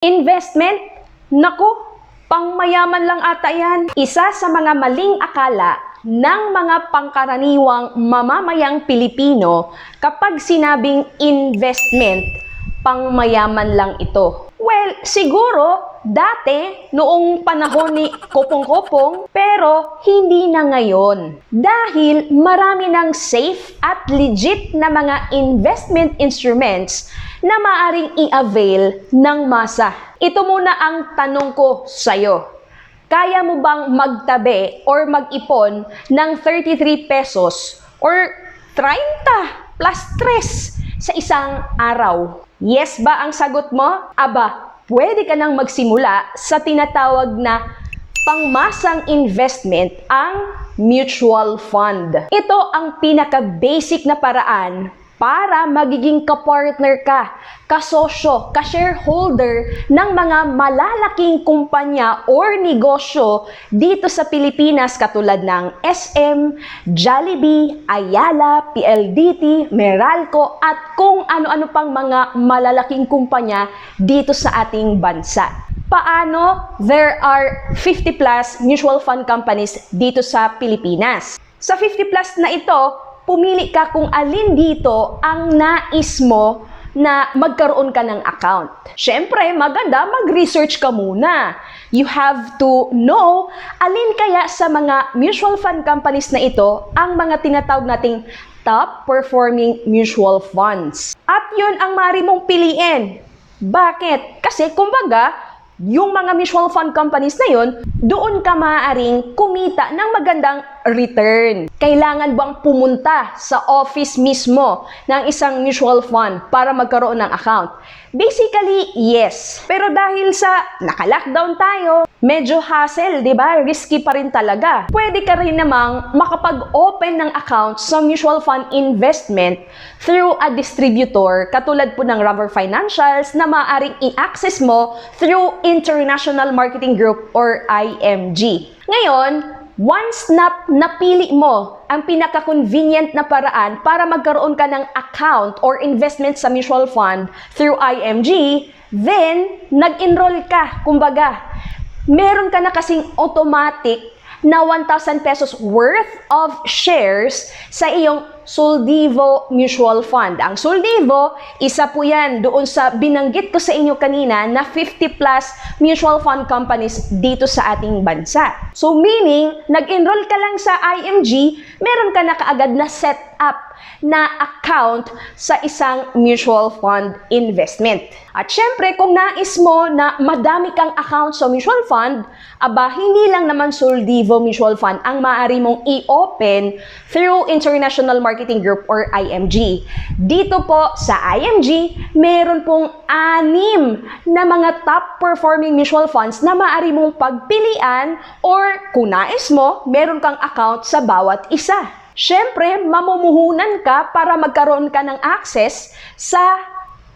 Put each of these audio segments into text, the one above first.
Investment? Naku, pangmayaman lang ata yan. Isa sa mga maling akala ng mga pangkaraniwang mamamayang Pilipino kapag sinabing investment, pangmayaman lang ito. Well, siguro dati noong panahon ni Kopong-Kopong pero hindi na ngayon. Dahil marami ng safe at legit na mga investment instruments na maaring i-avail ng masa. Ito muna ang tanong ko sa'yo. Kaya mo bang magtabi or mag-ipon ng 33 pesos or 30 plus 3 sa isang araw? Yes ba ang sagot mo? Aba, pwede ka nang magsimula sa tinatawag na pangmasang investment ang mutual fund. Ito ang pinaka-basic na paraan para magiging kapartner ka, kasosyo, ka-shareholder ng mga malalaking kumpanya or negosyo dito sa Pilipinas katulad ng SM, Jollibee, Ayala, PLDT, Meralco at kung ano-ano pang mga malalaking kumpanya dito sa ating bansa. Paano? There are 50 plus mutual fund companies dito sa Pilipinas. Sa 50 plus na ito, pumili ka kung alin dito ang nais mo na magkaroon ka ng account. Siyempre, maganda mag-research ka muna. You have to know alin kaya sa mga mutual fund companies na ito ang mga tinatawag nating top performing mutual funds. At yun ang mari mong piliin. Bakit? Kasi kumbaga, yung mga mutual fund companies na yun, doon ka maaaring kumita ng magandang return. Kailangan bang pumunta sa office mismo ng isang mutual fund para magkaroon ng account? Basically, yes. Pero dahil sa naka-lockdown tayo, medyo hassle, di ba? Risky pa rin talaga. Pwede ka rin namang makapag-open ng account sa mutual fund investment through a distributor katulad po ng Rubber Financials na maaaring i-access mo through International Marketing Group or IMG. Ngayon, once na napili mo ang pinaka-convenient na paraan para magkaroon ka ng account or investment sa mutual fund through IMG, then nag-enroll ka, kumbaga. Meron ka na kasing automatic na 1,000 pesos worth of shares sa iyong Soldivo Mutual Fund. Ang Soldivo, isa po yan doon sa binanggit ko sa inyo kanina na 50 plus mutual fund companies dito sa ating bansa. So meaning, nag-enroll ka lang sa IMG, meron ka na kaagad na set up na account sa isang mutual fund investment. At syempre, kung nais mo na madami kang account sa mutual fund, aba, hindi lang naman Soldivo Mutual Fund ang maaari mong i-open through International Marketing Group or IMG. Dito po sa IMG, meron pong anim na mga top performing mutual funds na maaari mong pagpilian or kung nais mo, meron kang account sa bawat isa. Siyempre, mamumuhunan ka para magkaroon ka ng access sa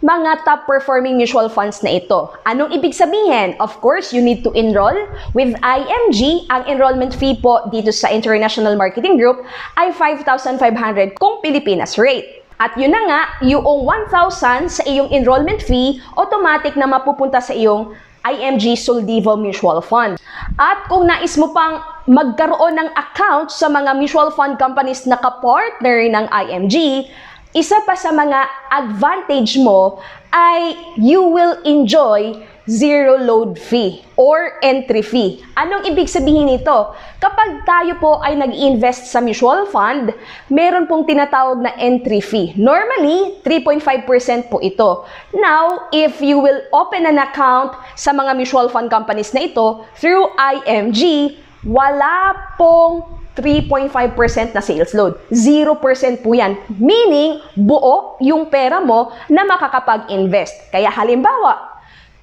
mga top performing mutual funds na ito. Anong ibig sabihin? Of course, you need to enroll with IMG. Ang enrollment fee po dito sa International Marketing Group ay 5,500 kung Pilipinas rate. At yun na nga, yung 1,000 sa iyong enrollment fee, automatic na mapupunta sa iyong IMG Soldivo Mutual Fund. At kung nais mo pang magkaroon ng account sa mga mutual fund companies na kapartner ng IMG, isa pa sa mga advantage mo ay you will enjoy zero load fee or entry fee. Anong ibig sabihin nito? Kapag tayo po ay nag-invest sa mutual fund, meron pong tinatawag na entry fee. Normally, 3.5% po ito. Now, if you will open an account sa mga mutual fund companies na ito through IMG, wala pong 3.5% na sales load. 0% po yan. Meaning, buo yung pera mo na makakapag-invest. Kaya halimbawa,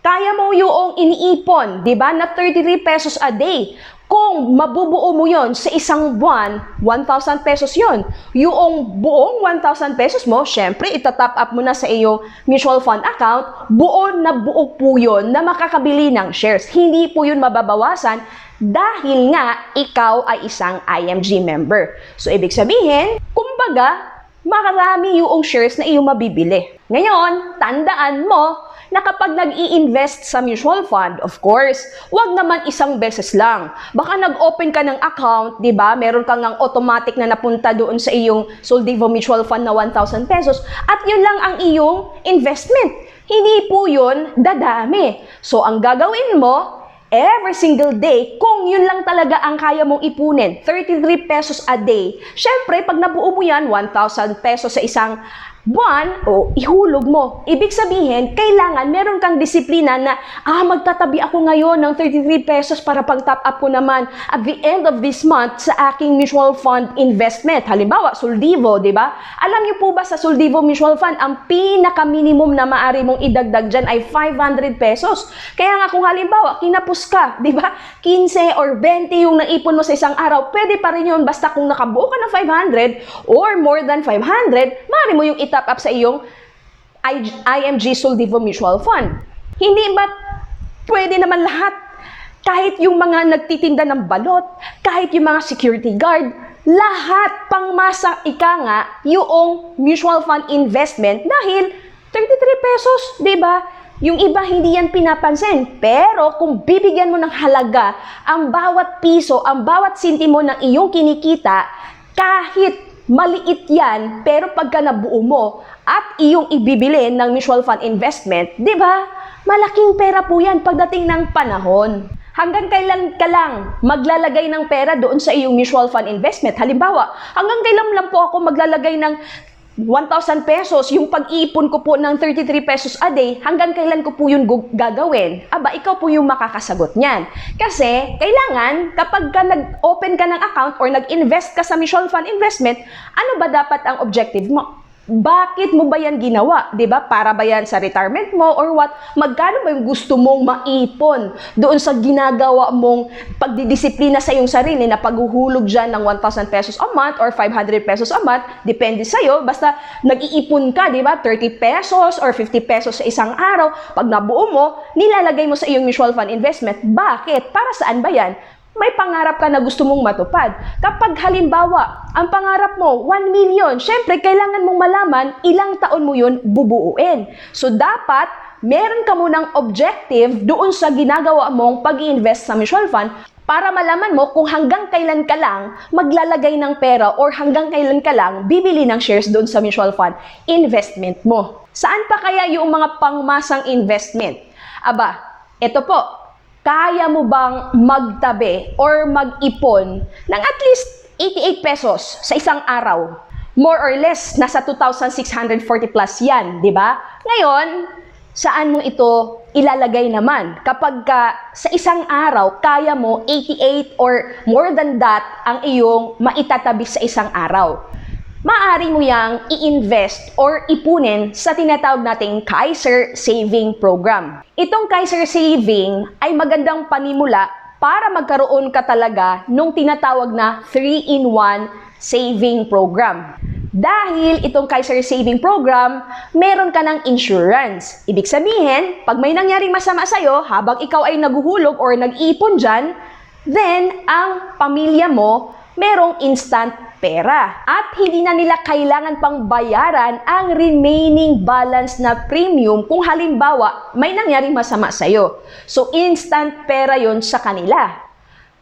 kaya mo yung iniipon, di ba, na 33 pesos a day. Kung mabubuo mo yon sa isang buwan, 1,000 pesos yon. Yung buong 1,000 pesos mo, syempre, itatop up mo na sa iyong mutual fund account, buo na buo po yun na makakabili ng shares. Hindi po yun mababawasan dahil nga ikaw ay isang IMG member. So, ibig sabihin, kumbaga, marami yung shares na iyong mabibili. Ngayon, tandaan mo na kapag nag-i-invest sa mutual fund, of course, wag naman isang beses lang. Baka nag-open ka ng account, di ba? Meron kang ang automatic na napunta doon sa iyong Soldivo Mutual Fund na 1,000 pesos at yun lang ang iyong investment. Hindi po yun dadami. So, ang gagawin mo, every single day, kung yun lang talaga ang kaya mong ipunin, 33 pesos a day. Siyempre, pag nabuo mo yan, 1,000 pesos sa isang buwan, o ihulog mo. Ibig sabihin, kailangan meron kang disiplina na, ah, magtatabi ako ngayon ng 33 pesos para pang top up ko naman at the end of this month sa aking mutual fund investment. Halimbawa, Soldivo, di ba? Alam niyo po ba sa Soldivo Mutual Fund, ang pinaka-minimum na maaari mong idagdag dyan ay 500 pesos. Kaya nga kung halimbawa, kinapos ka, di ba? 15 or 20 yung naipon mo sa isang araw, pwede pa rin yun basta kung nakabuo ka ng 500 or more than 500, maaari mo yung i-top up sa iyong IMG Soldivo Mutual Fund. Hindi ba pwede naman lahat? Kahit yung mga nagtitinda ng balot, kahit yung mga security guard, lahat pangmasa ika nga yung mutual fund investment dahil 33 pesos, di ba? Yung iba hindi yan pinapansin. Pero kung bibigyan mo ng halaga ang bawat piso, ang bawat sintimo ng iyong kinikita, kahit maliit yan, pero pagka nabuo mo at iyong ibibili ng mutual fund investment, di ba? Malaking pera po yan pagdating ng panahon. Hanggang kailan ka lang maglalagay ng pera doon sa iyong mutual fund investment? Halimbawa, hanggang kailan lang po ako maglalagay ng 1,000 pesos, yung pag-iipon ko po ng 33 pesos a day, hanggang kailan ko po yun gagawin? Aba, ikaw po yung makakasagot niyan. Kasi, kailangan, kapag ka nag-open ka ng account or nag-invest ka sa mutual fund investment, ano ba dapat ang objective mo? Bakit mo ba yan ginawa? 'Di ba? Para ba yan sa retirement mo or what? Magkano ba yung gusto mong maipon doon sa ginagawa mong pagdidisiplina sa iyong sarili na paghuhulog dyan ng 1,000 pesos a month or 500 pesos a month? Depende sa'yo. Basta nag-iipon ka, di ba? 30 pesos or 50 pesos sa isang araw. Pag nabuo mo, nilalagay mo sa iyong mutual fund investment. Bakit? Para saan ba yan? May pangarap ka na gusto mong matupad. Kapag halimbawa, ang pangarap mo, 1 million, syempre, kailangan mong malaman ilang taon mo yun bubuuin. So, dapat, meron ka munang objective doon sa ginagawa mong pag invest sa mutual fund para malaman mo kung hanggang kailan ka lang maglalagay ng pera or hanggang kailan ka lang bibili ng shares doon sa mutual fund investment mo. Saan pa kaya yung mga pangmasang investment? Aba, ito po, kaya mo bang magtabi or mag-ipon ng at least 88 pesos sa isang araw? More or less, nasa 2,640 plus yan, di ba? Ngayon, saan mo ito ilalagay naman? Kapag ka, sa isang araw, kaya mo 88 or more than that ang iyong maitatabi sa isang araw maaari mo yang i-invest or ipunin sa tinatawag nating Kaiser Saving Program. Itong Kaiser Saving ay magandang panimula para magkaroon ka talaga nung tinatawag na 3-in-1 saving program. Dahil itong Kaiser Saving Program, meron ka ng insurance. Ibig sabihin, pag may nangyaring masama sa'yo, habang ikaw ay naguhulog or nag-iipon dyan, then ang pamilya mo merong instant pera. At hindi na nila kailangan pang bayaran ang remaining balance na premium kung halimbawa may nangyaring masama sa'yo. So, instant pera yon sa kanila.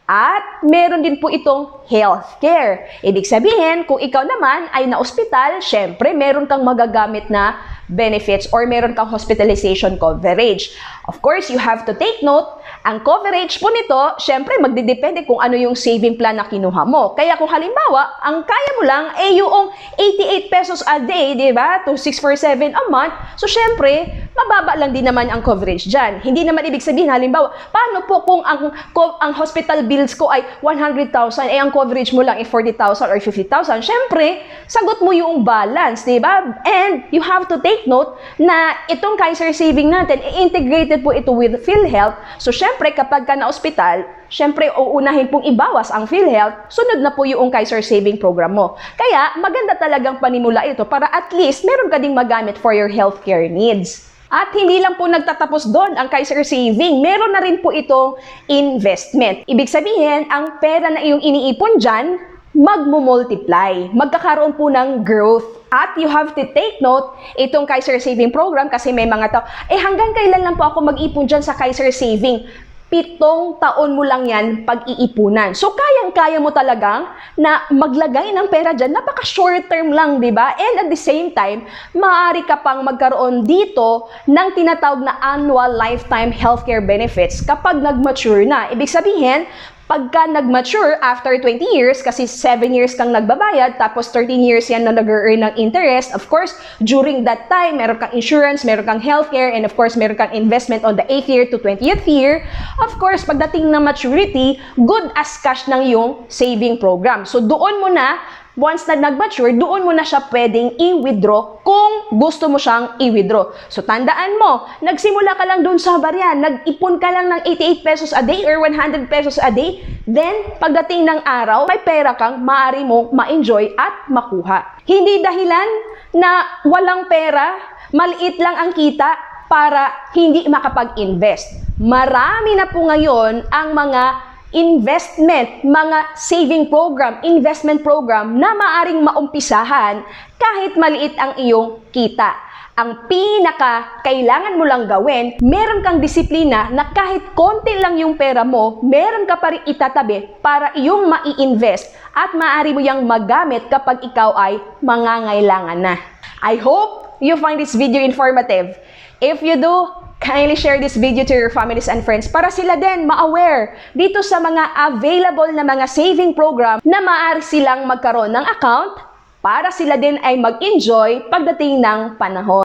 At meron din po itong healthcare. Ibig sabihin, kung ikaw naman ay na-ospital, syempre meron kang magagamit na benefits or meron kang hospitalization coverage. Of course, you have to take note ang coverage po nito, syempre magdidepende kung ano yung saving plan na kinuha mo. Kaya kung halimbawa, ang kaya mo lang ay yung 88 pesos a day, di ba? To 647 a month. So syempre, mababa lang din naman ang coverage dyan. Hindi naman ibig sabihin, halimbawa, paano po kung ang, ang hospital bills ko ay 100,000, eh ang coverage mo lang ay 40,000 or 50,000. Syempre, sagot mo yung balance, di ba? And you have to take note na itong Kaiser Saving natin, integrated po ito with PhilHealth. So syempre, kapag ka na-ospital, syempre, uunahin pong ibawas ang PhilHealth, sunod na po yung Kaiser Saving Program mo. Kaya, maganda talagang panimula ito para at least meron ka ding magamit for your healthcare needs. At hindi lang po nagtatapos doon ang Kaiser Saving, meron na rin po itong investment. Ibig sabihin, ang pera na iyong iniipon dyan, magmumultiply. Magkakaroon po ng growth At you have to take note, itong Kaiser Saving Program, kasi may mga tao, eh hanggang kailan lang po ako mag-ipon dyan sa Kaiser Saving? Pitong taon mo lang yan pag-iipunan. So, kayang-kaya mo talagang na maglagay ng pera dyan. Napaka short term lang, di ba? And at the same time, maaari ka pang magkaroon dito ng tinatawag na annual lifetime healthcare benefits kapag nag-mature na. Ibig sabihin, pagka nag-mature after 20 years, kasi 7 years kang nagbabayad, tapos 13 years yan na nag-earn ng interest, of course, during that time, meron kang insurance, meron kang healthcare, and of course, meron kang investment on the 8th year to 20th year. Of course, pagdating ng maturity, good as cash ng yung saving program. So, doon mo na once na nag-mature, doon mo na siya pwedeng i-withdraw kung gusto mo siyang i-withdraw. So, tandaan mo, nagsimula ka lang doon sa barya, nag-ipon ka lang ng 88 pesos a day or 100 pesos a day, then, pagdating ng araw, may pera kang maaari mong ma-enjoy at makuha. Hindi dahilan na walang pera, maliit lang ang kita para hindi makapag-invest. Marami na po ngayon ang mga investment, mga saving program, investment program na maaring maumpisahan kahit maliit ang iyong kita. Ang pinaka kailangan mo lang gawin, meron kang disiplina na kahit konti lang yung pera mo, meron ka pa rin itatabi para iyong mai-invest at maaari mo yang magamit kapag ikaw ay mangangailangan na. I hope you find this video informative. If you do, kindly share this video to your families and friends para sila din ma-aware dito sa mga available na mga saving program na maaari silang magkaroon ng account para sila din ay mag-enjoy pagdating ng panahon.